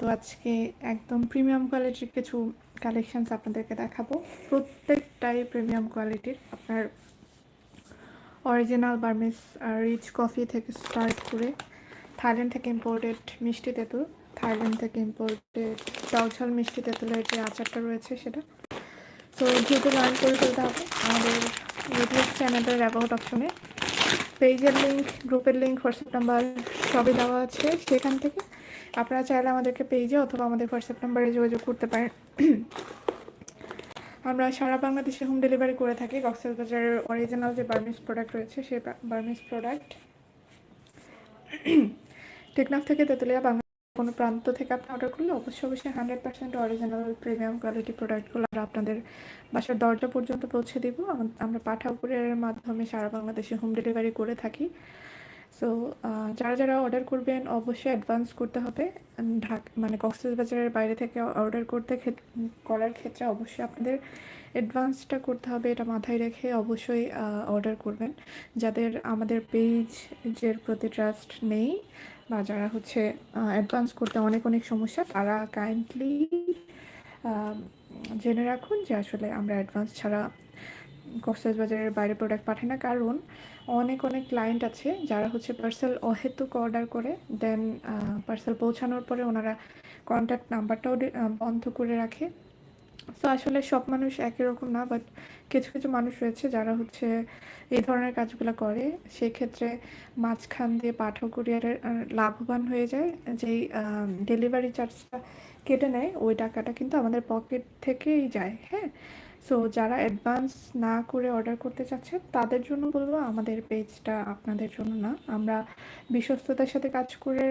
তো আজকে একদম প্রিমিয়াম কোয়ালিটির কিছু কালেকশনস আপনাদেরকে দেখাবো। প্রত্যেকটাই প্রিমিয়াম কোয়ালিটির আপনার অরিজিনাল বার্মিস রিচ কফি থেকে স্টার্ট করে থাইল্যান্ড থেকে ইম্পোর্টেড মিষ্টি তেঁতুল, থাইল্যান্ড থেকে ইম্পোর্টেড টকঝাল মিষ্টি তেঁতুলের যে আচারটা রয়েছে সেটা। তো যেহেতু লার্ন করে ফেলতে হবে, আমাদের ইউটিউব চ্যানেলের অ্যাবাউট অপশনে পেজের লিঙ্ক গ্রুপের লিঙ্ক হোয়াটসঅ্যাপ নাম্বার সবই দেওয়া আছে। সেখান থেকে আপনারা চাইলে আমাদেরকে পেজে অথবা আমাদের হোয়াটসঅ্যাপ নাম্বারে যোগাযোগ করতে পারেন। আমরা সারা বাংলাদেশে হোম ডেলিভারি করে থাকি। কক্সেল বাজারের অরিজিনাল যে বার্মিস প্রোডাক্ট রয়েছে সেই বার্মিস প্রোডাক্ট টেকনাফ থেকে তেঁতুলিয়া বাংলা কোনো প্রান্ত থেকে আপনি অর্ডার করলে অবশ্যই অবশ্যই hundred percent original premium quality প্রোডাক্টগুলো আমরা আপনাদের বাসার দরজা পর্যন্ত পৌঁছে দেবো। আমরা আমরা পাঠাপুরের মাধ্যমে সারা বাংলাদেশে হোম ডেলিভারি করে থাকি। সো যারা যারা অর্ডার করবেন, অবশ্যই অ্যাডভান্স করতে হবে। ঢাক মানে কক্সবাজারের বাইরে থেকে অর্ডার করতে করার ক্ষেত্রে অবশ্যই আপনাদের অ্যাডভান্সটা করতে হবে। এটা মাথায় রেখে অবশ্যই অর্ডার করবেন। যাদের আমাদের পেজের প্রতি ট্রাস্ট নেই বা যারা হচ্ছে অ্যাডভান্স করতে অনেক অনেক সমস্যা, তারা কাইন্ডলি জেনে রাখুন যে আসলে আমরা অ্যাডভান্স ছাড়া কক্সবাজারের বাইরে প্রোডাক্ট পাঠাই না। কারণ অনেক অনেক ক্লায়েন্ট আছে যারা হচ্ছে পার্সেল অহেতুক অর্ডার করে দেন পার্সেল পৌঁছানোর পরে ওনারা কন্ট্যাক্ট নাম্বারটাও বন্ধ করে রাখে। সো আসলে সব মানুষ একই রকম না বাট কিছু কিছু মানুষ রয়েছে যারা হচ্ছে এই ধরনের কাজগুলো করে। সেক্ষেত্রে মাঝখান দিয়ে পাঠক কুরিয়ারের লাভবান হয়ে যায়। যেই ডেলিভারি চার্জটা কেটে নেয়, ওই টাকাটা কিন্তু আমাদের পকেট থেকেই যায় হ্যাঁ? সো যারা অ্যাডভান্স না করে অর্ডার করতে চাচ্ছে, তাদের জন্য বলব আমাদের পেজটা আপনাদের জন্য না। আমরা বিশ্বস্ততার সাথে কাজ করে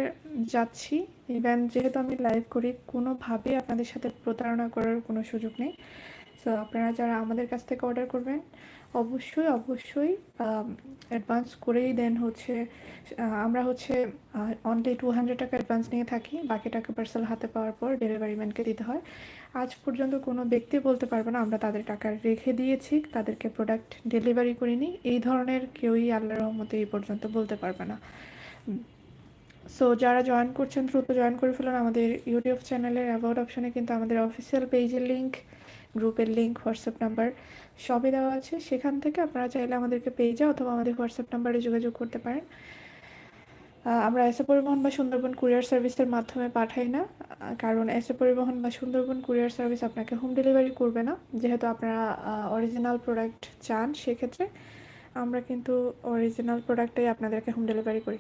যাচ্ছি। ইভেন যেহেতু আমি লাইভ করি, কোনোভাবেই আপনাদের সাথে প্রতারণা করার কোনো সুযোগ নেই। সো আপনারা যারা আমাদের কাছ থেকে অর্ডার করবেন অবশ্যই অবশ্যই অ্যাডভান্স করেই দেন হচ্ছে আমরা হচ্ছে অনলি টু হান্ড্রেড টাকা অ্যাডভান্স নিয়ে থাকি, বাকি টাকা পার্সেল হাতে পাওয়ার পর ডেলিভারি ম্যানকে দিতে হয়। আজ পর্যন্ত কোনো ব্যক্তি বলতে পারবে না, আমরা তাদের টাকা রেখে দিয়েছি, তাদেরকে প্রোডাক্ট ডেলিভারি করিনি এই ধরনের কেউই আল্লাহ রহমতে এই পর্যন্ত বলতে পারবে না। সো যারা জয়েন করছেন, দ্রুত জয়েন করে ফেলুন আমাদের ইউটিউব চ্যানেলের অ্যাবাউট অপশানে কিন্তু আমাদের অফিসিয়াল পেজের লিঙ্ক গ্রুপের লিঙ্ক হোয়াটসঅ্যাপ নাম্বার সবই দেওয়া আছে। সেখান থেকে আপনারা চাইলে আমাদেরকে পেয়ে যাও অথবা আমাদের হোয়াটসঅ্যাপ নাম্বারে যোগাযোগ করতে পারেন। আমরা এসে পরিবহন বা সুন্দরবন কুরিয়ার সার্ভিসের মাধ্যমে পাঠাই না। কারণ এসে পরিবহন বা সুন্দরবন কুরিয়ার সার্ভিস আপনাকে হোম ডেলিভারি করবে না। যেহেতু আপনারা অরিজিনাল প্রোডাক্ট চান, সেক্ষেত্রে আমরা কিন্তু অরিজিনাল প্রোডাক্টটাই আপনাদেরকে হোম ডেলিভারি করি।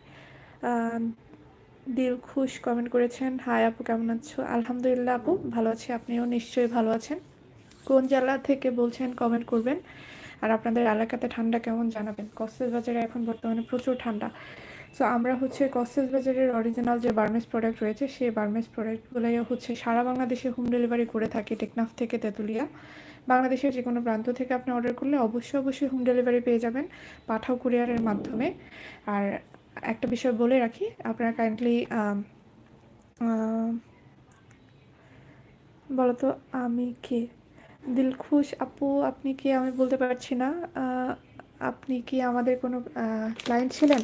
দিল খুশ কমেন্ট করেছেন। হাই আপু, কেমন আছো? আলহামদুলিল্লাহ আপু, ভালো আছি। আপনিও নিশ্চয়ই ভালো আছেন। কোন জেলা থেকে বলছেন কমেন্ট করবেন। আর আপনাদের এলাকাতে ঠান্ডা কেমন জানাবেন? কক্সবাজারে এখন বর্তমানে প্রচুর ঠান্ডা। সো আমরা হচ্ছে কক্সবাজারের অরিজিনাল যে বার্মেস প্রোডাক্ট রয়েছে, সেই বার্মেস প্রোডাক্টগুলোই হচ্ছে সারা বাংলাদেশে হোম ডেলিভারি করে থাকি টেকনাফ থেকে তেঁতুলিয়া। বাংলাদেশের যে কোনো প্রান্ত থেকে আপনি অর্ডার করলে অবশ্যই অবশ্যই হোম ডেলিভারি পেয়ে যাবেন পাঠাও কুরিয়ারের মাধ্যমে। আর একটা বিষয় বলে রাখি, আপনারা কাইন্ডলি বলতো আমি কে? দিলখুশ আপু আপনি কি আমি বলতে পারছি না? আপনি কি আমাদের কোনো ক্লায়েন্ট ছিলেন?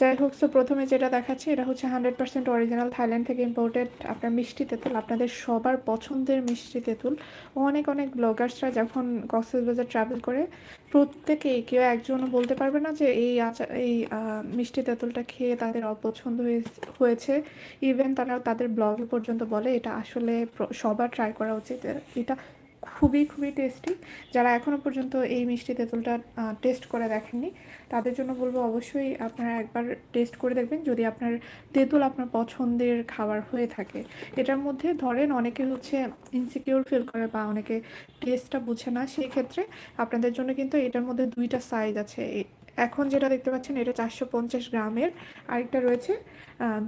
যাই হোক তো প্রথমে যেটা দেখাচ্ছি, এটা হচ্ছে হান্ড্রেড পার্সেন্ট অরিজিনাল থাইল্যান্ড থেকে ইম্পোর্টেড আপনার মিষ্টি তেঁতুল, আপনাদের সবার পছন্দের মিষ্টি তেঁতুল। অনেক অনেক ব্লগার্সরা যখন কক্সবাজার ট্রাভেল করে প্রত্যেকেই কেউ একজনও বলতে পারবে না যে এই আচার এই মিষ্টি তেঁতুলটা খেয়ে তাদের অপছন্দ হয়ে- হয়েছে। ইভেন তারা তাদের ব্লগে পর্যন্ত বলে, এটা আসলে সবার ট্রাই করা উচিত। এটা খুবই খুবই টেস্টি যারা এখনও পর্যন্ত এই মিষ্টি তেঁতুলটা টেস্ট করে দেখেননি, তাদের জন্য বলব অবশ্যই আপনারা একবার টেস্ট করে দেখবেন। যদি আপনার তেঁতুল আপনার পছন্দের খাবার হয়ে থাকে, এটার মধ্যে ধরেন অনেকে হচ্ছে ইনসিকিউর ফিল করে বা অনেকে টেস্টটা বুঝে না সেই ক্ষেত্রে আপনাদের জন্য কিন্তু এটার মধ্যে দুইটা সাইজ আছে। এখন যেটা দেখতে পাচ্ছেন, এটা চারশো পঞ্চাশ গ্রামের। আরেকটা রয়েছে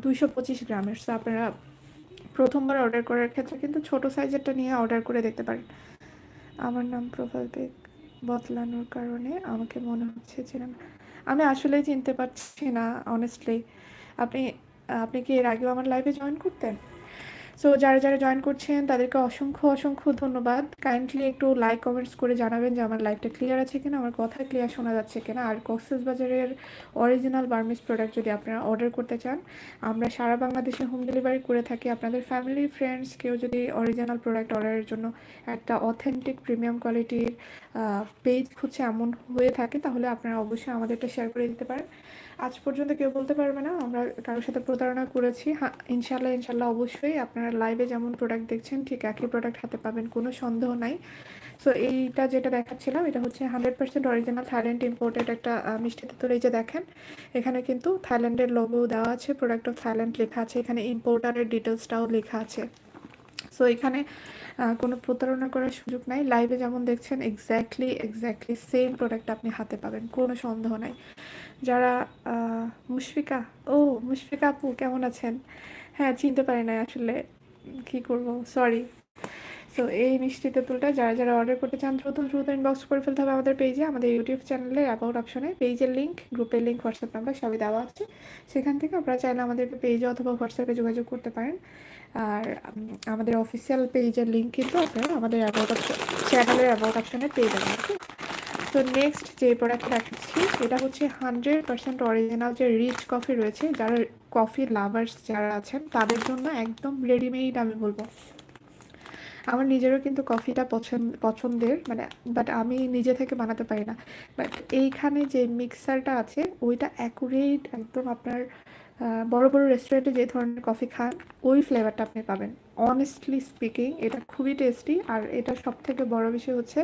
দুইশো পঁচিশ গ্রামের। সো আপনারা প্রথমবার অর্ডার করার ক্ষেত্রে কিন্তু ছোট সাইজেরটা নিয়ে অর্ডার করে দেখতে পারেন। আমার নাম প্রোফাইল পেক বদলানোর কারণে আমাকে মনে হচ্ছে যে আমি আসলেই চিনতে পারছি না অনেস্টলি আপনি আপনি কি এর আগেও আমার লাইফে জয়েন করতেন? সো যারা যারা জয়েন করছেন, তাদেরকে অসংখ্য অসংখ্য ধন্যবাদ। কাইন্ডলি একটু লাইক কমেন্টস করে জানাবেন যে আমার লাইভটা ক্লিয়ার আছে কিনা, আমার কথা ক্লিয়ার শোনা যাচ্ছে কিনা। আর কক্সেস বাজারের অরিজিনাল বার্মিস প্রোডাক্ট যদি আপনারা অর্ডার করতে চান, আমরা সারা বাংলাদেশে হোম ডেলিভারি করে থাকি। আপনাদের ফ্যামিলি ফ্রেন্ডস কেউ যদি অরিজিনাল প্রোডাক্ট অর্ডারের জন্য একটা অথেন্টিক প্রিমিয়াম কোয়ালিটির পেজ খুঁজছে, এমন হয়ে থাকে, তাহলে আপনারা অবশ্যই আমাদেরটা শেয়ার করে দিতে পারেন। আজ পর্যন্ত কেউ বলতে পারবে না, আমরা কারোর সাথে প্রতারণা করেছি। হ্যাঁ ইনশাল্লাহ ইনশাল্লাহ অবশ্যই আপনারা লাইভে যেমন প্রোডাক্ট দেখছেন, ঠিক একই প্রোডাক্ট হাতে পাবেন, কোনো সন্দেহ নাই। সো এইটা যেটা দেখাচ্ছিলাম, এটা হচ্ছে hundred percent original Thailand imported একটা মিষ্টি তেঁতুল। এই যে দেখেন, এখানে কিন্তু থাইল্যান্ডের লোগো দেওয়া আছে প্রোডাক্ট অফ থাইল্যান্ড লেখা আছে, এখানে ইম্পোর্টারের ডিটেলসটাও লেখা আছে। সো এখানে কোনো প্রতারণা করার সুযোগ নাই। লাইভে যেমন দেখছেন এক্স্যাক্টলি এক্স্যাক্টলি সেম প্রোডাক্ট আপনি হাতে পাবেন, কোনো সন্দেহ নাই। যারা মুশফিকা, ও, মুশফিকা আপু, কেমন আছেন? হ্যাঁ চিনতে পারি নাই আসলে। কি করব? সরি সো এই মিষ্টি তেঁতুলটা যারা যারা অর্ডার করতে চান, দ্রুত দ্রুত ইনবক্স করে ফেলতে হবে আমাদের পেজে আমাদের ইউটিউব চ্যানেলের অ্যাকাউন্ট অপশনে পেজের লিঙ্ক গ্রুপের লিঙ্ক হোয়াটসঅ্যাপ নাম্বার সবই দেওয়া আছে। সেখান থেকে আপনারা চাইলে আমাদের পেজে অথবা হোয়াটসঅ্যাপে যোগাযোগ করতে পারেন। আর আমাদের অফিসিয়াল পেজের লিঙ্ক কিন্তু আপনারা আমাদের অ্যাকাউন্ট অপশন চ্যানেলের অ্যাবাউট অপশনে পেয়ে যাবেন তো নেক্সট যে প্রোডাক্ট দেখাচ্ছি, এটা হচ্ছে হান্ড্রেড পার্সেন্ট অরিজিনাল যে রিচ কফি রয়েছে, যারা কফি লাভার্স যারা আছেন, তাদের জন্য একদম রেডিমেড আমি বলব। আমার নিজেরও কিন্তু কফিটা পছন্দ, পছন্দের মানে বাট আমি নিজে থেকে বানাতে পারি না। বাট এইখানে যে মিক্সারটা আছে, ওইটা অ্যাকুরেট একদম আপনার বড় বড় রেস্টুরেন্টে যে ধরনের কফি খান, ওই ফ্লেভারটা আপনি পাবেন। অনেস্টলি স্পিকিং এটা খুবই টেস্টি আর এটা সব থেকে বড় বিষয় হচ্ছে,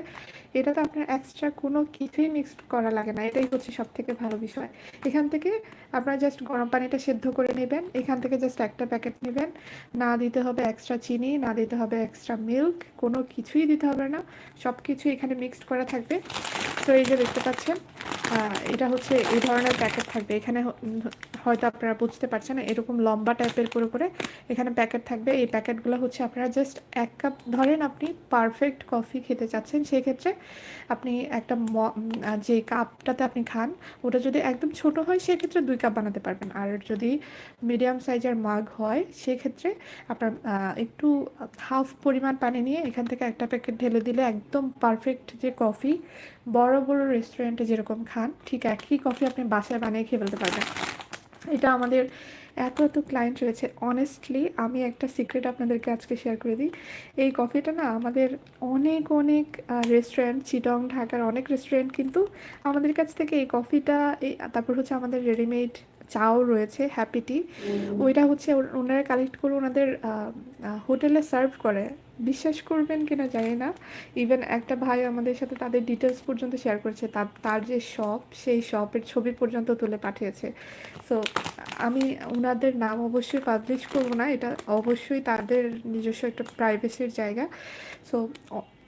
এটাতে আপনার এক্সট্রা কোনো কিছুই মিক্সড করা লাগে না, এটাই হচ্ছে সব থেকে ভালো বিষয়। এখান থেকে আপনারা জাস্ট গরম পানিটা সেদ্ধ করে নেবেন, এখান থেকে জাস্ট একটা প্যাকেট নেবেন। না দিতে হবে এক্সট্রা চিনি, না দিতে হবে এক্সট্রা মিল্ক কোনো কিছুই দিতে হবে না সব কিছু এখানে মিক্সড করা থাকবে। তো এই যে দেখতে পাচ্ছেন এটা হচ্ছে এই ধরনের প্যাকেট থাকবে। এখানে হয়তো আপনারা বুঝতে পারছেন, এরকম লম্বা টাইপের করে করে এখানে প্যাকেট থাকবে। এই প্যাকেটগুলো হচ্ছে আপনারা জাস্ট এক কাপ ধরেন আপনি পারফেক্ট কফি খেতে চাচ্ছেন, সেক্ষেত্রে আপনি একটা যে কাপটাতে আপনি খান, ওটা যদি একদম ছোট হয়, সেক্ষেত্রে দুই কাপ বানাতে পারবেন। আর যদি মিডিয়াম সাইজের মাগ হয়, সেক্ষেত্রে আপনার একটু হাফ পরিমাণ পানি নিয়ে এখান থেকে একটা প্যাকেট ঢেলে দিলে একদম পারফেক্ট যে কফি বড় বড় রেস্টুরেন্টে যেরকম খান, ঠিক একই কফি আপনি বাসায় বানিয়ে খেয়ে ফেলতে পারবেন। এটা আমাদের এত এত ক্লায়েন্ট রয়েছে। অনেস্টলি আমি একটা সিক্রেট আপনাদেরকে আজকে শেয়ার করে দিই। এই কফিটা না আমাদের অনেক অনেক রেস্টুরেন্ট চিটং ঢাকার অনেক রেস্টুরেন্ট কিন্তু আমাদের কাছ থেকে এই কফিটা এই তারপর হচ্ছে আমাদের রেডিমেড চাও রয়েছে হ্যাপি টি ওইটা হচ্ছে ওনারা কালেক্ট করে ওনাদের হোটেলে সার্ভ করে। বিশ্বাস করবেন কিনা জানি না। ইভেন একটা ভাই আমাদের সাথে তাদের ডিটেলস পর্যন্ত শেয়ার করেছে। তার তার যে শপ সেই শপের ছবি পর্যন্ত তুলে পাঠিয়েছে। সো আমি ওনাদের নাম অবশ্যই পাবলিশ করব না। এটা অবশ্যই তাদের নিজস্ব একটা প্রাইভেসির জায়গা। সো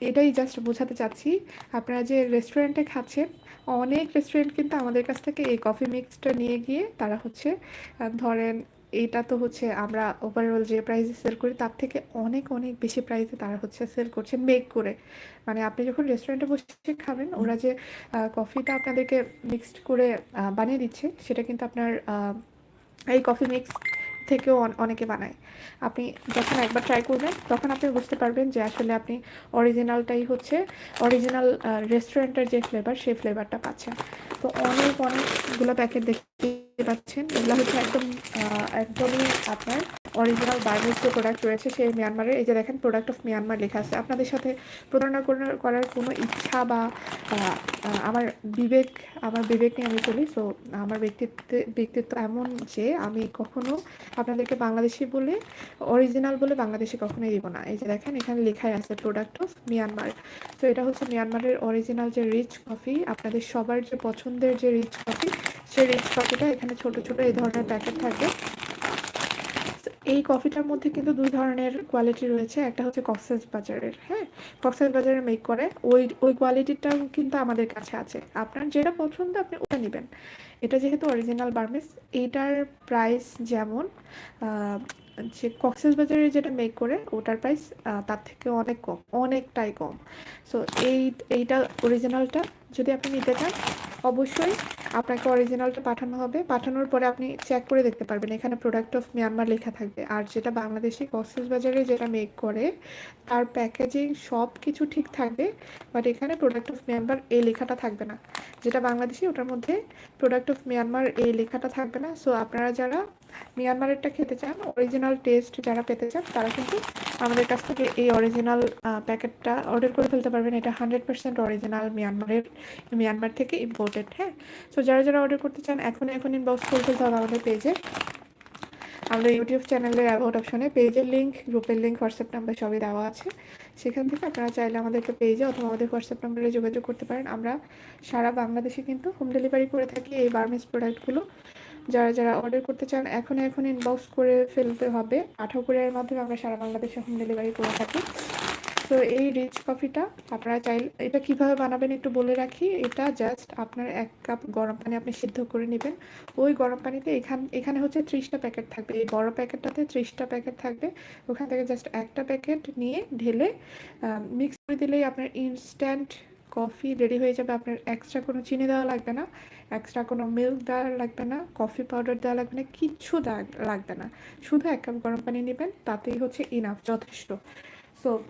এটাই জাস্ট বোঝাতে চাচ্ছি। আপনারা যে রেস্টুরেন্টে খাচ্ছেন, অনেক রেস্টুরেন্ট কিন্তু আমাদের কাছ থেকে এই কফি মিক্সটা নিয়ে গিয়ে তারা হচ্ছে ধরেন এটা তো হচ্ছে আমরা ওভারঅল যে প্রাইসে সেল করি, তার থেকে অনেক অনেক বেশি প্রাইসে তারা হচ্ছে সেল করছে মেক করে। মানে আপনি যখন রেস্টুরেন্টে বসে খাবেন, ওরা যে কফিটা আপনাদেরকে মিক্সড করে বানিয়ে দিচ্ছে, সেটা কিন্তু আপনার এই কফি মিক্স থেকেও অনেকে বানায়। আপনি যখন একবার ট্রাই করবেন, তখন আপনি বুঝতে পারবেন যে আসলে আপনি অরিজিনালটাই হচ্ছে অরিজিনাল রেস্টুরেন্টের যে ফ্লেভার সেই ফ্লেভারটা পাচ্ছেন। তো অনেক, অনেকগুলো প্যাকেট দেখতে পাচ্ছেন। এগুলো হচ্ছে একদম একদমই আপনার অরিজিনাল বার্মিজ যে প্রোডাক্ট রয়েছে সেই মিয়ানমারের এই যে দেখেন প্রোডাক্ট অফ মিয়ানমার লেখা আছে। আপনাদের সাথে প্রতারণা করার কোনো ইচ্ছা বা আমার বিবেক আমার বিবেক নিয়ে আমি চলি। সো আমার ব্যক্তিত্ব ব্যক্তিত্ব এমন যে আমি কখনো আপনাদেরকে বাংলাদেশি বলে অরিজিনাল বলে বাংলাদেশে কখনোই দিব না। এই যে দেখেন, এখানে লেখাই আছে প্রোডাক্ট অফ মিয়ানমার তো এটা হচ্ছে মিয়ানমারের অরিজিনাল যে রিচ কফি আপনাদের সবার যে পছন্দের যে রিচ কফি সেই রিচ কফিটা, এখানে ছোট ছোট এই ধরনের প্যাকেট থাকে। এই কফিটার মধ্যে কিন্তু দুই ধরনের কোয়ালিটি রয়েছে। একটা হচ্ছে কক্সেস বাজারের হ্যাঁ? কক্সেস বাজারে মেক করে। ওই ওই কোয়ালিটিটাও কিন্তু আমাদের কাছে আছে। আপনার যেটা পছন্দ, আপনি ওটা নেবেন। এটা যেহেতু অরিজিনাল বার্মিস, এইটার প্রাইস যেমন যে কক্সেস বাজারে যেটা মেক করে, ওটার প্রাইস তার থেকে অনেক কম, অনেকটাই কম। সো এই, এইটা অরিজিনালটা যদি আপনি নিতে চান অবশ্যই আপনাকে অরিজিনালটা পাঠানো হবে। পাঠানোর পরে আপনি চেক করে দেখতে পারবেন। এখানে প্রোডাক্ট অফ মিয়ানমার লেখা থাকবে। আর যেটা বাংলাদেশি বাজারে যেটা মেক করে, তার প্যাকেজিং সব কিছু ঠিক থাকবে। বাট এখানে প্রোডাক্ট অফ মিয়ানমার এই লেখাটা থাকবে না। যেটা বাংলাদেশি, ওটার মধ্যে প্রোডাক্ট অফ মিয়ানমার এই লেখাটা থাকবে না। সো আপনারা যারা মিয়ানমারেরটা খেতে চান অরিজিনাল টেস্ট যারা পেতে চান, তারা কিন্তু আমাদের কাছ থেকে এই অরিজিনাল প্যাকেটটা অর্ডার করে ফেলতে পারবেন। এটা হান্ড্রেড পার্সেন্ট অরিজিনাল মিয়ানমারের, মিয়ানমার থেকে ইম্পোর্টেড হ্যাঁ? সো যারা যারা অর্ডার করতে চান এখন এখন ইনবক্স করে ফেলতে হবে আমাদের পেজে আমাদের ইউটিউব চ্যানেলের অ্যাবাউট অপশনে পেজের লিঙ্ক গ্রুপের লিঙ্ক হোয়াটসঅ্যাপ নাম্বার সবই দেওয়া আছে। সেখান থেকে আপনারা চাইলে আমাদেরকে পেজে অথবা আমাদের হোয়াটসঅ্যাপ নাম্বারে যোগাযোগ করতে পারেন। আমরা সারা বাংলাদেশে কিন্তু হোম ডেলিভারি করে থাকি এই বার্মিস প্রোডাক্টগুলো যারা যারা অর্ডার করতে চান এখন এখন ইনবক্স করে ফেলতে হবে। পাঠাও কুরিয়ারের মাধ্যমে আমরা সারা বাংলাদেশে হোম ডেলিভারি করে থাকি। তো এই রিচ কফিটা আপনারা চাইলে, এটা কীভাবে বানাবেন একটু বলে রাখি। এটা জাস্ট আপনার এক কাপ গরম পানি আপনি সিদ্ধ করে নেবেন। ওই গরম পানিতে এখান, এখানে হচ্ছে ত্রিশটা প্যাকেট থাকবে। এই বড় প্যাকেটটাতে ত্রিশটা প্যাকেট থাকবে। ওখান থেকে জাস্ট একটা প্যাকেট নিয়ে ঢেলে মিক্স করে দিলেই আপনার ইনস্ট্যান্ট কফি রেডি হয়ে যাবে, আপনার এক্সট্রা কোনো চিনি দেওয়া লাগবে না এক্সট্রা কোনো মিল্ক দেওয়া লাগবে না কফি পাউডার দেওয়া লাগবে না, কিচ্ছু লাগবে না। শুধু এক কাপ গরম পানি নেবেন, তাতেই হচ্ছে ইনাফ যথেষ্ট। সো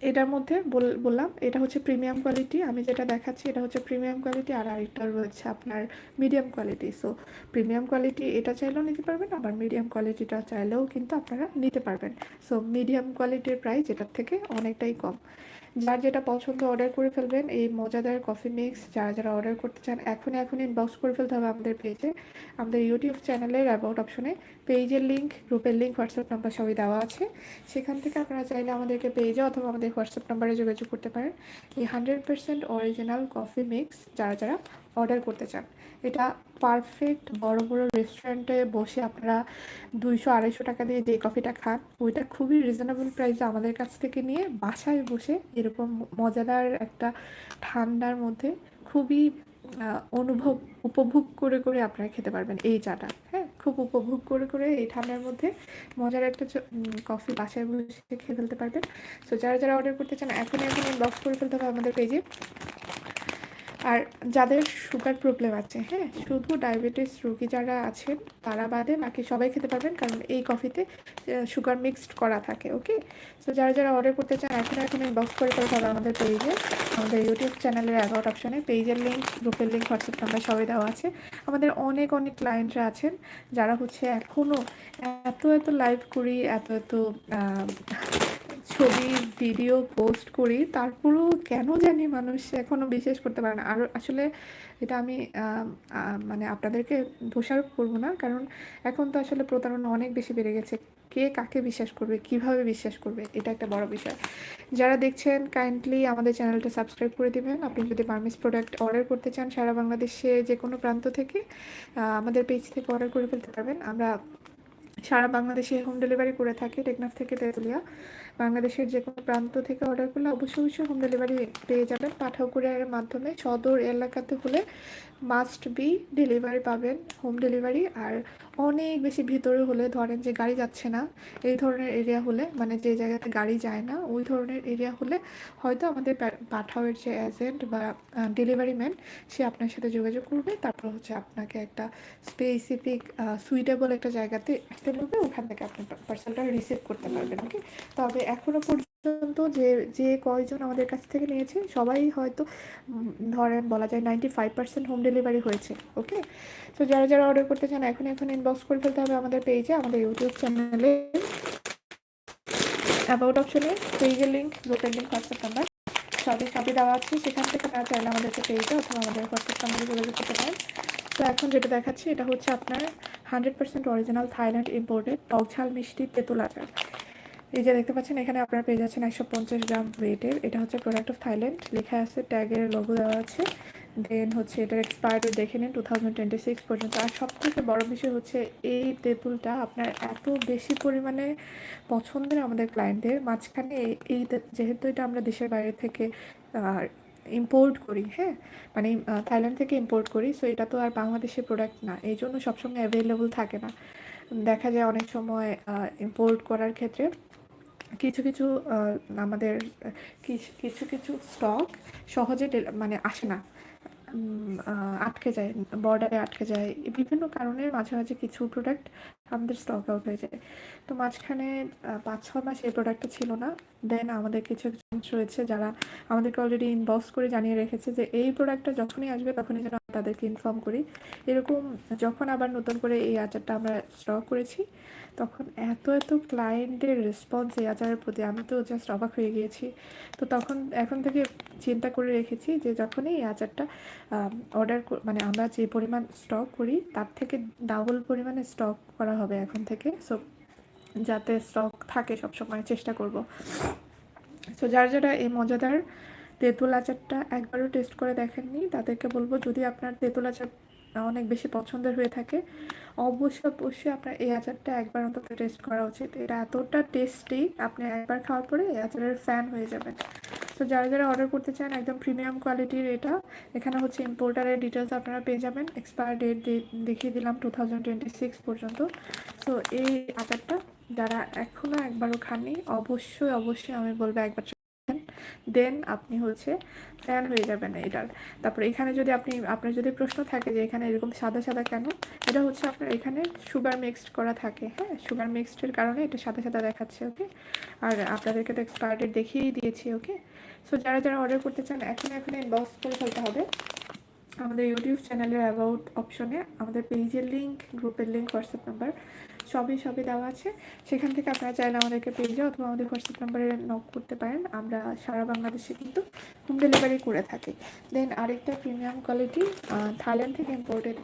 এটার মধ্যে বল- বললাম, এটা হচ্ছে প্রিমিয়াম কোয়ালিটি আমি যেটা দেখাচ্ছি এটা হচ্ছে প্রিমিয়াম কোয়ালিটি আর আরেকটা রয়েছে আপনার medium quality so premium quality এটা চাইলেও নিতে পারবেন, আবার মিডিয়াম কোয়ালিটিটা চাইলেও কিন্তু আপনারা নিতে পারবেন। সো মিডিয়াম কোয়ালিটির প্রাইস এটার থেকে অনেকটাই কম। যার যেটা পছন্দ অর্ডার করে ফেলবেন। এই মজাদার কফি মিক্স যারা যারা অর্ডার করতে চান, এখনই এখন ইনবক্স করে ফেলতে হবে আমাদের পেজে আমাদের ইউটিউব চ্যানেলের অ্যাবাউট অপশনে পেজের লিঙ্ক গ্রুপের লিঙ্ক হোয়াটসঅ্যাপ নাম্বার সবই দেওয়া আছে। সেখান থেকে আপনারা চাইলে আমাদেরকে পেজে অথবা আমাদের হোয়াটসঅ্যাপ নাম্বারে যোগাযোগ করতে পারেন। এই hundred percent original coffee mix যারা যারা অর্ডার করতে চান। এটা পারফেক্ট বড় বড় রেস্টুরেন্টে বসে আপনারা দুইশো, আড়াইশো টাকা দিয়ে যে কফিটা খান, ওইটা খুবই রিজনেবল প্রাইসে আমাদের কাছ থেকে নিয়ে বাসায় বসে এরকম মজাদার একটা ঠান্ডার মধ্যে খুবই অনুভব, উপভোগ করে করে আপনারা খেতে পারবেন এই চাটা। হ্যাঁ খুব উপভোগ করে করে এই ঠান্ডার মধ্যে মজার একটা কফি বাসায় বসে খেয়ে ফেলতে পারবেন। সো যারা যারা অর্ডার করতে চান, এখনই এখন বক্স করে ফেলতে হবে আমাদের পেজে আর যাদের সুগার প্রবলেম আছে হ্যাঁ শুধু ডায়াবেটিস রোগী যারা আছেন, তারা বাদে বাকি সবাই খেতে পারবেন, কারণ এই কফিতে সুগার মিক্সড করা থাকে ওকে সো যারা যারা অর্ডার করতে চান, এখন এখন বক্স করে ফেলতে হবে আমাদের পেজে আমাদের ইউটিউব চ্যানেলের অ্যাকাউন্ট অপশনে পেজের লিঙ্ক গ্রুপের লিঙ্ক হোয়াটসঅ্যাপ নাম্বার সবাই দেওয়া আছে। আমাদের অনেক অনেক ক্লায়েন্টরা আছেন, যারা হচ্ছে এখনও এত এত লাইভ করি, এত এত ছবি ভিডিও পোস্ট করি, তারপরেও কেন জানি মানুষ এখনও বিশ্বাস করতে পারে না। আর আসলে এটা আমি মানে আপনাদেরকে দোষারোপ করব না, কারণ এখন তো আসলে প্রতারণা অনেক বেশি বেড়ে গেছে। কে কাকে বিশ্বাস করবে, কীভাবে বিশ্বাস করবে, এটা একটা বড় বিষয়। যারা দেখছেন কাইন্ডলি আমাদের চ্যানেলটা সাবস্ক্রাইব করে দিবেন। আপনি যদি বার্মিস প্রোডাক্ট অর্ডার করতে চান, সারা বাংলাদেশে যে কোনো প্রান্ত থেকে আমাদের পেজ থেকে অর্ডার করে ফেলতে পারবেন। আমরা সারা বাংলাদেশে হোম ডেলিভারি করে থাকি, টেকনাফ থেকে তেঁতুলিয়া। বাংলাদেশের যে কোনো প্রান্ত থেকে অর্ডার করলে অবশ্যই অবশ্যই হোম ডেলিভারি পেয়ে যাবেন। পাঠাও কুরিয়ারের মাধ্যমে। সদর এলাকাতে হলে মাস্ট বি ডেলিভারি পাবেন হোম ডেলিভারি আর অনেক বেশি ভিতরে হলে ধরেন যে গাড়ি যাচ্ছে না, এই ধরনের এরিয়া হলে মানে যে জায়গাতে গাড়ি যায় না, ওই ধরনের এরিয়া হলে হয়তো আমাদের পাঠাওয়ের যে এজেন্ট বা ডেলিভারি ম্যান সে আপনার সাথে যোগাযোগ করবে। তারপর হচ্ছে আপনাকে একটা স্পেসিফিক সুইটেবল একটা জায়গাতে আসতে বলবে। ওখান থেকে আপনি পার্সেলটা রিসিভ করতে পারবেন ওকে তবে এখনও পর্যন্ত যে যে কয়জন আমাদের কাছ থেকে নিয়েছে, সবাই হয়তো ধরেন বলা যায় ninety five percent home delivery হয়েছে ওকে তো যারা যারা অর্ডার করতে চান এখন এখন ইনবক্স করে ফেলতে হবে আমাদের পেজে আমাদের ইউটিউব চ্যানেলে অ্যাবাউট অপশনে পেজের লিঙ্ক গ্রুপের লিঙ্ক হোয়াটসঅ্যাপ নাম্বার সবই সবই দেওয়া আছে। সেখান থেকে না চাইলে আমাদেরকে পেজে অথবা আমাদের হোয়াটসঅ্যাপ নাম্বারে যোগাযোগ করতে পারেন। তো এখন যেটা দেখাচ্ছি, এটা হচ্ছে আপনার hundred percent original Thailand imported টক ঝাল মিষ্টি তেঁতুল আচার। এই যে দেখতে পাচ্ছেন, এখানে আপনারা পেয়ে যাচ্ছেন একশো পঞ্চাশ গ্রাম ওয়েটের এটা হচ্ছে প্রোডাক্ট অফ থাইল্যান্ড লেখা আছে ট্যাগের লোগো দেওয়া আছে। দেন হচ্ছে এটার এক্সপায়ার ডেট দেখে নিন টু থাউজেন্ড টোয়েন্টি সিক্স পর্যন্ত। আর সব থেকে বড় বিষয় হচ্ছে, এই তেঁতুলটা আপনার এত বেশি পরিমাণে পছন্দের আমাদের ক্লায়েন্টদের মাঝখানে এই- এই যেহেতু এটা আমরা দেশের বাইরে থেকে ইম্পোর্ট করি হ্যাঁ? মানে থাইল্যান্ড থেকে ইম্পোর্ট করি সো এটা তো আর বাংলাদেশের প্রোডাক্ট না। এই জন্য সবসময় অ্যাভেলেবল থাকে না। দেখা যায় অনেক সময় ইম্পোর্ট করার ক্ষেত্রে। কিছু কিছু আমাদের কিছু কিছু স্টক সহজে মানে আসে না আটকে যায় বর্ডারে আটকে যায়। বিভিন্ন কারণে মাঝে মাঝে কিছু প্রোডাক্ট আমাদের স্টক আউট হয়ে যায়। তো মাঝখানে পাঁচ ছ মাস এই প্রোডাক্টটা ছিল না। দেন আমাদের কিছু রয়েছে যারা আমাদেরকে অলরেডি ইনবক্স করে জানিয়ে রেখেছে যে এই প্রোডাক্টটা যখনই আসবে তখনই যেন তাদেরকে ইনফর্ম করি। এরকম যখন আবার নতুন করে এই আচারটা আমরা স্টক করেছি, তখন এত এত ক্লায়েন্টের রেসপন্স এই আচারের প্রতি আমি তো জাস্ট অবাক হয়ে গিয়েছি। তো তখন, এখন থেকে চিন্তা করে রেখেছি যে যখনই এই আচারটা অর্ডার মানে আমরা যে পরিমাণ স্টক করি, তার থেকে ডাবল পরিমাণে স্টক করা হবে এখন থেকে। সো যাতে স্টক থাকে সবসময়, চেষ্টা করব। সো যারা যারা এই মজাদার তেঁতুল আচারটা একবারও টেস্ট করে দেখেননি। তাদেরকে বলব, যদি আপনার তেঁতুল আচার অনেক বেশি পছন্দের হয়ে থাকে, অবশ্যই অবশ্যই আপনার এই আচারটা একবার অন্তত টেস্ট করা উচিত। এটা এতটা টেস্টি আপনি একবার খাওয়ার পরে এই আচারের ফ্যান হয়ে যাবেন। তো যারা যারা অর্ডার করতে চান একদম প্রিমিয়াম কোয়ালিটির এটা, এখানে হচ্ছে ইম্পোর্টারের ডিটেলস আপনারা পেয়ে যাবেন। এক্সপায়ার ডেট দেখিয়ে দিলাম টু পর্যন্ত। সো এই আচারটা যারা এখনও একবারও খাননি, অবশ্যই অবশ্যই আমি বলব একবার দেন আপনি হচ্ছে ফ্যান হয়ে যাবেন এটার। তারপরে এখানে যদি আপনি, আপনার যদি প্রশ্ন থাকে যে এখানে এরকম সাদা সাদা কেন? এটা হচ্ছে আপনার এখানে সুগার মিক্সড করা থাকে হ্যাঁ? সুগার মিক্সডের কারণে এটা সাদা সাদা দেখাচ্ছে ওকে আর আপনাদেরকে তো এক্সপায়ার ডেট দেখিয়েই দিয়েছি ওকে সো যারা যারা অর্ডার করতে চান, এখন এখন ইনবক্স করে ফেলতে হবে। আমাদের ইউটিউব চ্যানেলের অ্যাবাউট অপশনে আমাদের পেজের লিঙ্ক গ্রুপের লিঙ্ক হোয়াটসঅ্যাপ নাম্বার সবই সবই দেওয়া আছে। সেখান থেকে আপনারা চাইলে আমাদেরকে পেয়ে পেজে অথবা আমাদের হোয়াটসঅ্যাপ নাম্বারে নক করতে পারেন। আমরা সারা বাংলাদেশে কিন্তু হোম ডেলিভারি করে থাকি। দেন আরেকটা প্রিমিয়াম কোয়ালিটি থাইল্যান্ড থেকে ইম্পোর্টেড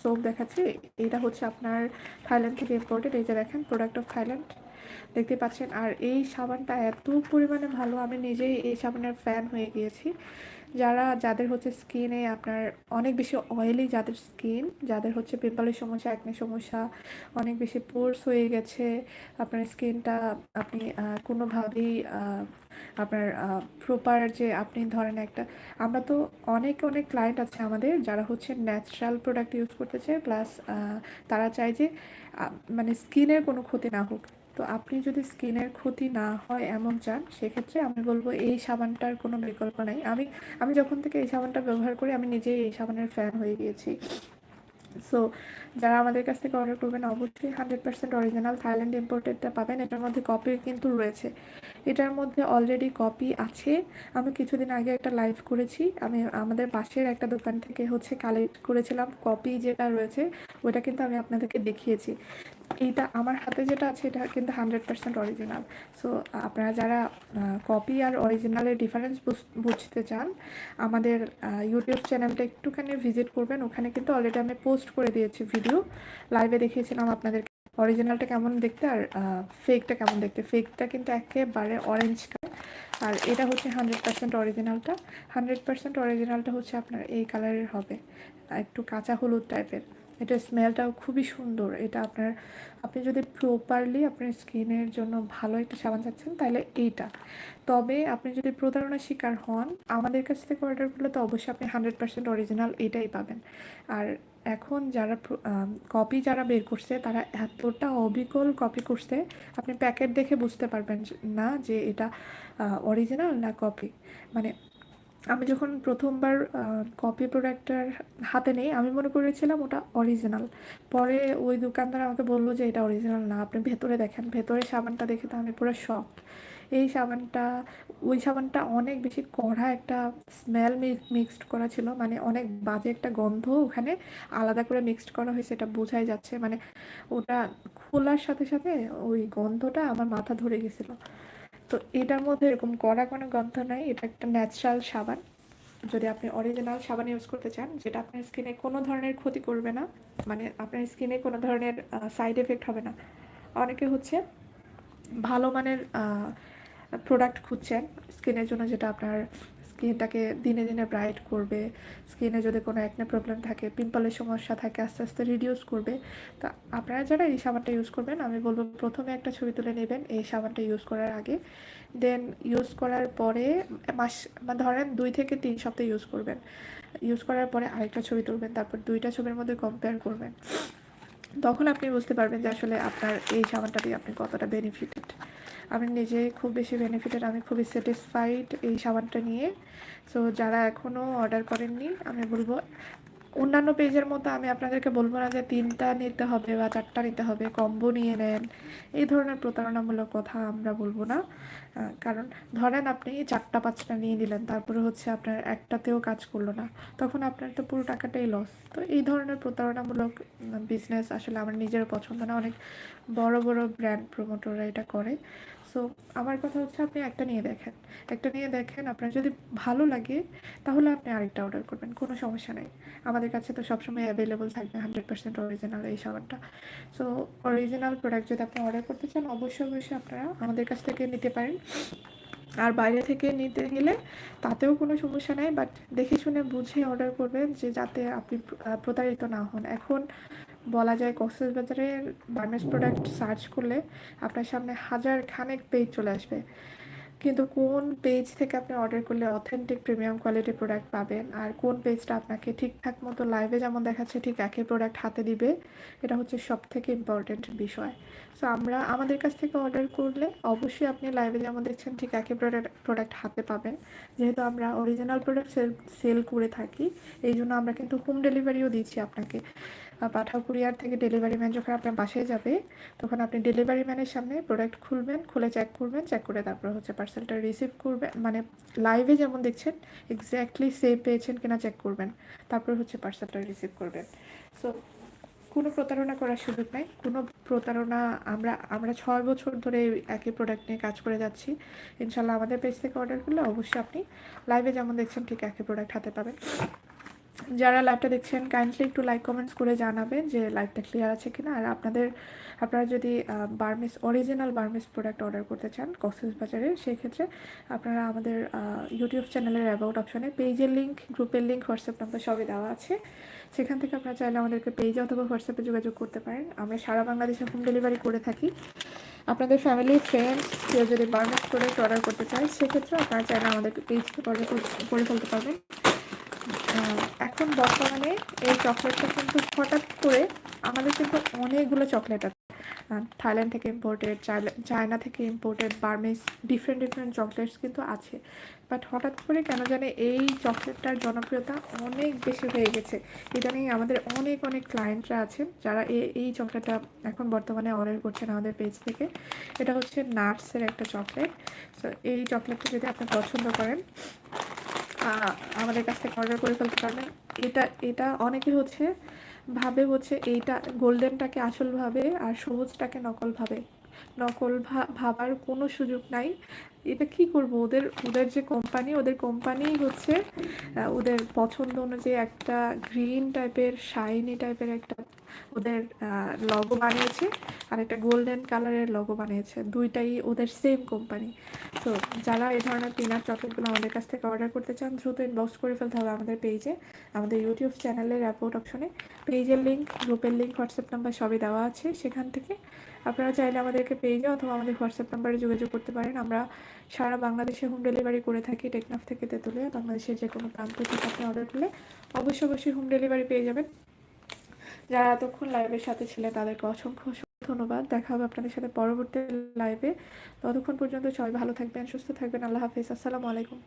সোপ দেখাচ্ছি। এটা হচ্ছে আপনার থাইল্যান্ড থেকে ইম্পোর্টেড এই যে দেখেন প্রোডাক্ট অফ থাইল্যান্ড দেখতে পাচ্ছেন। আর এই সাবানটা এত পরিমাণে ভালো, আমি নিজেই এই সাবানের ফ্যান হয়ে গিয়েছি। যারা, যাদের হচ্ছে স্কিনে আপনার অনেক বেশি অয়েলি যাদের স্কিন যাদের হচ্ছে পিম্পলের সমস্যা একনে সমস্যা অনেক বেশি পোর্স হয়ে গেছে, আপনার স্কিনটা আপনি কোনোভাবেই আপনার প্রপার যে আপনি ধরেন একটা, আমরা তো অনেক অনেক ক্লায়েন্ট আছে আমাদের যারা হচ্ছে ন্যাচারাল প্রোডাক্ট ইউজ করতে চায় প্লাস তারা চায় যে মানে স্কিনের কোনো ক্ষতি না হোক। তো আপনি যদি স্কিনের ক্ষতি না হয় এমন চান, সেক্ষেত্রে আমি বলব এই সাবানটার কোনো বিকল্প নাই। আমি আমি যখন থেকে এই সাবানটা ব্যবহার করি, আমি নিজেই এই সাবানের ফ্যান হয়ে গিয়েছি। সো যারা আমাদের কাছ থেকে অর্ডার করবেন, অবশ্যই হান্ড্রেড পার্সেন্ট অরিজিনাল থাইল্যান্ড ইম্পোর্টেডটা পাবেন। এটার মধ্যে কপির কিন্তু রয়েছে। এটার মধ্যে অলরেডি কপি আছে। আমি কিছুদিন আগে একটা লাইভ করেছি। আমি আমাদের পাশের একটা দোকান থেকে হচ্ছে কালেক্ট করেছিলাম কপি যেটা রয়েছে, ওটা কিন্তু আমি আপনাদেরকে দেখিয়েছি। এইটা আমার হাতে যেটা আছে, এটা কিন্তু হান্ড্রেড পার্সেন্ট অরিজিনাল সো আপনারা যারা কপি আর অরিজিনালের ডিফারেন্স বুঝতে চান, আমাদের ইউটিউব চ্যানেলটা একটুখানি ভিজিট করবেন। ওখানে কিন্তু অলরেডি আমি পোস্ট করে দিয়েছি ভিডিও লাইভে দেখিয়েছিলাম আপনাদেরকে। অরিজিনালটা কেমন দেখতে আর ফেকটা কেমন দেখতে? ফেকটা কিন্তু একেবারে অরেঞ্জ কালার আর এটা হচ্ছে হান্ড্রেড পার্সেন্ট অরিজিনালটা হান্ড্রেড পার্সেন্ট অরিজিনালটা হচ্ছে আপনার এই কালারের হবে। একটু কাঁচা হলুদ টাইপের এটা স্মেলটাও খুবই সুন্দর। এটা আপনার, আপনি যদি প্রপারলি আপনার স্কিনের জন্য ভালো একটা সাবান চাচ্ছেন, তাহলে এইটা। তবে আপনি যদি প্রতারণার শিকার হন, আমাদের কাছ থেকে অর্ডার করলে তো অবশ্যই আপনি হান্ড্রেড পার্সেন্ট অরিজিনাল এটাই পাবেন। আর এখন যারা কপি যারা বের করছে, তারা এতটা অবিকল কপি করছে, আপনি প্যাকেট দেখে বুঝতে পারবেন না যে এটা অরিজিনাল না কপি মানে আমি যখন প্রথমবার কপি প্রোডাক্টটার হাতে নেই, আমি মনে করেছিলাম ওটা অরিজিনাল পরে ওই দোকানদার আমাকে বলল যে এটা অরিজিনাল না, আপনি ভেতরে দেখেন, ভেতরে সাবানটা দেখে তো আমি পুরো শক এই সাবানটা, ওই সাবানটা অনেক বেশি কড়া একটা স্মেল মিক্সড করা ছিল মানে অনেক বাজে একটা গন্ধ ওখানে আলাদা করে মিক্সড করা হয়েছে, এটা বোঝাই যাচ্ছে। মানে ওটা খোলার সাথে সাথে ওই গন্ধটা আমার মাথা ধরে গেছিল। তো এটার মধ্যে এরকম কড়া কোনো গন্ধ নাই, এটা একটা ন্যাচারাল সাবান। যদি আপনি অরিজিনাল সাবান ইউজ করতে চান, যেটা আপনার স্কিনে কোনো ধরনের ক্ষতি করবে না মানে আপনার স্কিনে কোনো ধরনের সাইড এফেক্ট হবে না। অনেকে হচ্ছে ভালো মানের প্রোডাক্ট খুঁজছেন স্কিনের জন্য যেটা আপনার স্কিনটাকে দিনে দিনে ব্রাইট করবে স্কিনে যদি কোনো একনে প্রবলেম থাকে পিম্পলের সমস্যা থাকে, আস্তে আস্তে রিডিউস করবে। তা আপনারা যারা এই সাবানটা ইউজ করবেন, আমি বলব প্রথমে একটা ছবি তুলে নেবেন এই সাবানটা ইউজ করার আগে। দেন ইউজ করার পরে মাস মানে ধরেন দুই থেকে তিন সপ্তাহ ইউজ করবেন। ইউজ করার পরে আরেকটা ছবি তুলবেন, তারপর দুইটা ছবির মধ্যে কম্পেয়ার করবেন। তখন আপনি বুঝতে পারবেন যে আসলে আপনার এই সাবানটা দিয়ে আপনি কতটা বেনিফিটেড আমি নিজে খুব বেশি বেনিফিটেড আমি খুবই স্যাটিসফাইড এই সাবানটা নিয়ে। সো যারা এখনও অর্ডার করেননি, আমি বলব, অন্যান্য পেজের মতো আমি আপনাদেরকে বলব না যে তিনটা নিতে হবে বা চারটা নিতে হবে কম্বো নিয়ে নেন। এই ধরনের প্রতারণামূলক কথা আমরা বলব না। কারণ ধরেন আপনি চারটা, পাঁচটা নিয়ে দিলেন তারপরে হচ্ছে আপনার একটাতেও কাজ করল না, তখন আপনার তো পুরো টাকাটাই লস তো এই ধরনের প্রতারণামূলক বিজনেস আসলে আমার নিজের পছন্দ না। অনেক বড় বড় ব্র্যান্ড প্রমোটররা এটা করে। সো আমার কথা হচ্ছে আপনি একটা নিয়ে দেখেন। একটা নিয়ে দেখেন, আপনার যদি ভালো লাগে, তাহলে আপনি আরেকটা অর্ডার করবেন, কোনো সমস্যা নেই। আমাদের কাছে তো সবসময় অ্যাভেলেবল থাকবে হান্ড্রেড পার্সেন্ট অরিজিনাল এই সাবানটা সো অরিজিনাল প্রোডাক্ট যদি আপনি অর্ডার করতে চান, অবশ্যই অবশ্যই আপনারা আমাদের কাছ থেকে নিতে পারেন। আর বাইরে থেকে নিতে গেলে তাতেও কোনো সমস্যা নেই বাট দেখে শুনে বুঝে অর্ডার করবেন যে যাতে আপনি প্রতারিত না হন। এখন বলা যায় কক্সবাজারের বার্মেস প্রোডাক্ট সার্চ করলে আপনার সামনে হাজার খানেক পেজ চলে আসবে। কিন্তু কোন পেজ থেকে আপনি অর্ডার করলে অথেন্টিক প্রিমিয়াম কোয়ালিটি প্রোডাক্ট পাবেন? আর কোন পেজটা আপনাকে ঠিকঠাক মতো লাইভে যেমন দেখাচ্ছে, ঠিক একই প্রোডাক্ট হাতে দিবে? এটা হচ্ছে সব থেকে ইম্পর্টেন্ট বিষয়। সো আমরা, আমাদের কাছ থেকে অর্ডার করলে অবশ্যই আপনি লাইভে যেমন দেখছেন, ঠিক একই প্রোডাক্ট প্রোডাক্ট হাতে পাবেন। যেহেতু আমরা অরিজিনাল প্রোডাক্ট সেল করে থাকি এই জন্য আমরা কিন্তু হোম ডেলিভারিও দিচ্ছি আপনাকে। পাঠাও কুরিয়ার থেকে ডেলিভারি ম্যান যখন আপনার বাসায় যাবে, তখন আপনি ডেলিভারি ম্যানের সামনে প্রোডাক্ট খুলবেন, খুলে চেক করবেন চেক করে তারপর হচ্ছে পার্সেলটা রিসিভ করবেন। মানে লাইভে যেমন দেখছেন এক্স্যাক্টলি সেভ পেয়েছেন কিনা চেক করবেন, তারপর হচ্ছে পার্সেলটা রিসিভ করবেন। সো কোনো প্রতারণা করার সুযোগ নাই। কোনো প্রতারণা, আমরা আমরা ছয় বছর ধরে একই প্রোডাক্ট নিয়ে কাজ করে যাচ্ছি। ইনশাল্লাহ আমাদের পেজ থেকে অর্ডার করলে অবশ্যই আপনি লাইভে যেমন দেখছেন, ঠিক একই প্রোডাক্ট হাতে পাবেন। যারা লাইভটা দেখছেন কাইন্ডলি একটু লাইক কমেন্টস করে জানাবেন যে লাইভটা ক্লিয়ার আছে কিনা। আর আপনাদের, আপনারা যদি Burmese original Burmese product order করতে চান কক্সেস বাজারে সেই ক্ষেত্রে আপনারা আমাদের ইউটিউব চ্যানেলের অ্যাবাউট অপশনে পেজের লিঙ্ক গ্রুপের লিঙ্ক হোয়াটসঅ্যাপ নাম্বার সবই দেওয়া আছে। সেখান থেকে আপনারা চাইলে আমাদেরকে পেজে অথবা হোয়াটসঅ্যাপে যোগাযোগ করতে পারেন। আমরা সারা বাংলাদেশে হোম ডেলিভারি করে থাকি। আপনাদের ফ্যামিলি ফ্রেন্ডস কেউ যদি বার্মিস প্রোডাক্ট অর্ডার করতে চায়, সেক্ষেত্রে আপনারা চাইলে আমাদেরকে পেজ করে ফেলতে পারবেন। এখন বর্তমানে এই চকলেটটা কিন্তু হঠাৎ করে আমাদের কিন্তু অনেকগুলো চকলেট আছে। থাইল্যান্ড থেকে ইম্পোর্টেড চায়না থেকে imported Burmese different different chocolates কিন্তু আছে। বাট হঠাৎ করে কেন জানে এই চকলেটটার জনপ্রিয়তা অনেক বেশি হয়ে গেছে। ইদানিং আমাদের অনেক অনেক ক্লায়েন্টরা আছেন যারা এই এই চকলেটটা এখন বর্তমানে অর্ডার করছেন আমাদের পেজ থেকে। এটা হচ্ছে নাটসের একটা চকলেট। সো এই চকলেটটা যদি আপনি পছন্দ করেন আমাদের কাছ থেকে অর্ডার করে ফেলতে পারবেন এটা এটা অনেকে হচ্ছে ভাবে হচ্ছে এইটা গোল্ডেনটাকে আসল ভাবে আর সবুজটাকে নকল ভাবে নকল ভাবার কোনো সুযোগ নাই। এটা কি করব? ওদের ওদের যে কোম্পানি ওদের কোম্পানি হচ্ছে ওদের পছন্দ অনুযায়ী একটা গ্রিন টাইপের শাইনি টাইপের একটা ওদের লগো বানিয়েছে আর একটা গোল্ডেন কালারের লগো বানিয়েছে। দুইটাই ওদের সেম কোম্পানি তো যারা এই ধরনের পিনাট চকলেটগুলো আমাদের কাছ থেকে অর্ডার করতে চান, দ্রুত ইনবক্স করে ফেলতে হবে আমাদের পেজে আমাদের ইউটিউব চ্যানেলের অ্যাপোর্ট অপশনে পেজের লিঙ্ক গ্রুপের লিঙ্ক হোয়াটসঅ্যাপ নাম্বার সবই দেওয়া আছে সেখান থেকে। আপনারা চাইলে আমাদেরকে পেজে অথবা আমাদের হোয়াটসঅ্যাপ নাম্বারে যোগাযোগ করতে পারেন। আমরা সারা বাংলাদেশে হোম ডেলিভারি করে থাকি টেকনাফ থেকে তেঁতুলিয়া। বাংলাদেশের যে কোনো প্রান্ত থেকে আপনি অর্ডার করলে অবশ্যই অবশ্যই হোম ডেলিভারি পেয়ে যাবেন। যারা এতক্ষণ লাইভের সাথে ছিলেন, তাদেরকে অসংখ্য ধন্যবাদ। দেখা হবে আপনাদের সাথে পরবর্তী লাইভে ততক্ষণ পর্যন্ত সবাই ভালো থাকবেন, সুস্থ থাকবেন। আল্লাহ হাফিজ। আসসালামু আলাইকুম।